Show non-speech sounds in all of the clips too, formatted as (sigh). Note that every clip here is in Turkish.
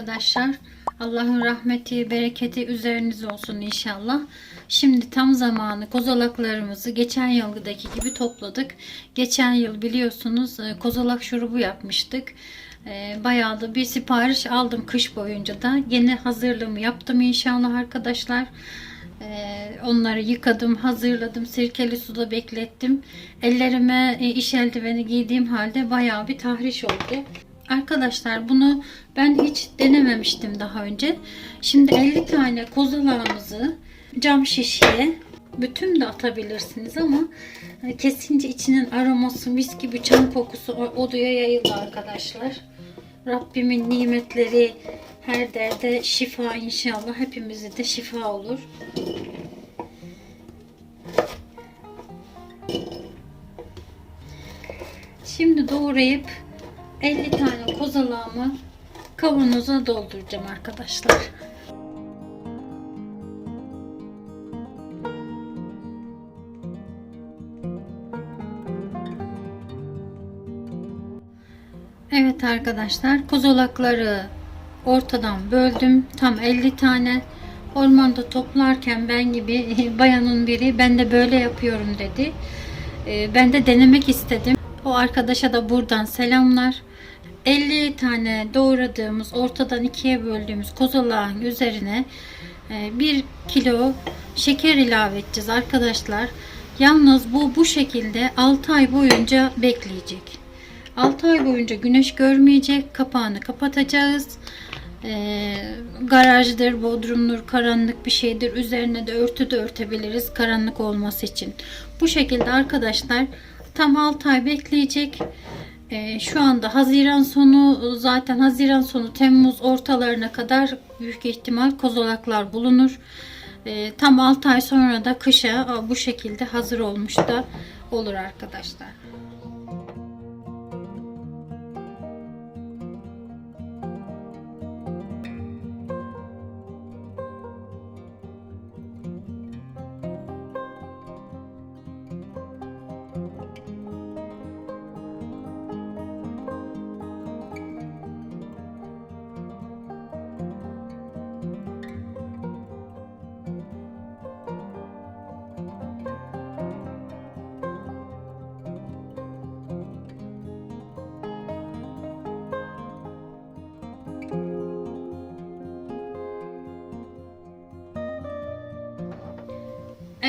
arkadaşlar. Allah'ın rahmeti, bereketi üzerinize olsun inşallah. Şimdi tam zamanı kozalaklarımızı geçen yıldaki gibi topladık. Geçen yıl biliyorsunuz e, kozalak şurubu yapmıştık. E, Bayağı da bir sipariş aldım kış boyunca da. Yeni hazırlığımı yaptım inşallah arkadaşlar. Ee, onları yıkadım, hazırladım, sirkeli suda beklettim. Ellerime e, iş eldiveni giydiğim halde bayağı bir tahriş oldu. Arkadaşlar bunu ben hiç denememiştim daha önce. Şimdi 50 tane kozalağımızı cam şişeye bütün de atabilirsiniz ama e, kesince içinin aroması mis gibi çam kokusu odaya yayıldı arkadaşlar. Rabbimin nimetleri her derde şifa inşallah hepimize de şifa olur. Şimdi doğrayıp 50 tane kozalağımı kavanoza dolduracağım arkadaşlar. Evet arkadaşlar kozolakları ortadan böldüm. Tam 50 tane. Ormanda toplarken ben gibi (laughs) bayanın biri ben de böyle yapıyorum dedi. Ee, Ben de denemek istedim. O arkadaşa da buradan selamlar. 50 tane doğradığımız ortadan ikiye böldüğümüz kozalağın üzerine 1 kilo şeker ilave edeceğiz arkadaşlar. Yalnız bu bu şekilde 6 ay boyunca bekleyecek. 6 ay boyunca güneş görmeyecek. Kapağını kapatacağız. Ee, garajdır, bodrumdur, karanlık bir şeydir. Üzerine de örtü de örtebiliriz karanlık olması için. Bu şekilde arkadaşlar tam 6 ay bekleyecek. Ee, şu anda Haziran sonu zaten Haziran sonu Temmuz ortalarına kadar büyük ihtimal kozolaklar bulunur. Ee, tam 6 ay sonra da kışa bu şekilde hazır olmuş da olur arkadaşlar.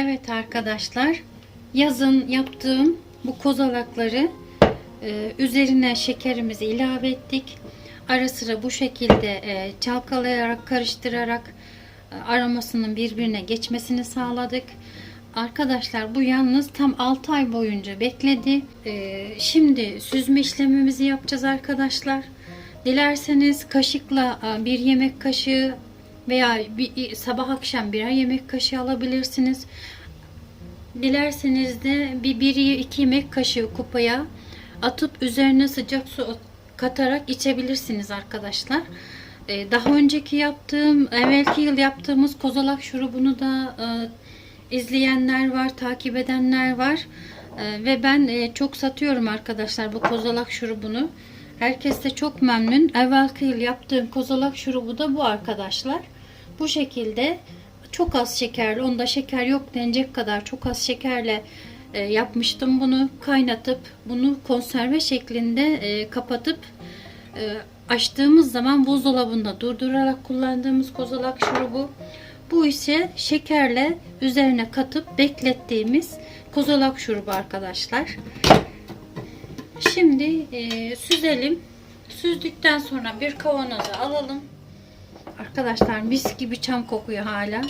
Evet arkadaşlar yazın yaptığım bu kozalakları e, üzerine şekerimizi ilave ettik. Ara sıra bu şekilde e, çalkalayarak karıştırarak e, aromasının birbirine geçmesini sağladık. Arkadaşlar bu yalnız tam 6 ay boyunca bekledi. E, şimdi süzme işlemimizi yapacağız arkadaşlar. Dilerseniz kaşıkla e, bir yemek kaşığı veya bir, sabah akşam birer yemek kaşığı alabilirsiniz. Dilerseniz de bir, bir iki yemek kaşığı kupaya atıp üzerine sıcak su katarak içebilirsiniz arkadaşlar. Ee, daha önceki yaptığım, evvelki yıl yaptığımız kozalak şurubunu da e, izleyenler var, takip edenler var. E, ve ben e, çok satıyorum arkadaşlar bu kozalak şurubunu. Herkes de çok memnun. Evvelki yıl yaptığım kozalak şurubu da bu arkadaşlar. Bu şekilde çok az şekerli, onda şeker yok denecek kadar çok az şekerle e, yapmıştım bunu. Kaynatıp bunu konserve şeklinde e, kapatıp e, açtığımız zaman buzdolabında durdurarak kullandığımız kozalak şurubu. Bu ise şekerle üzerine katıp beklettiğimiz kozalak şurubu arkadaşlar. Şimdi e, süzelim. Süzdükten sonra bir kavanoza alalım. Arkadaşlar mis gibi çam kokuyor hala.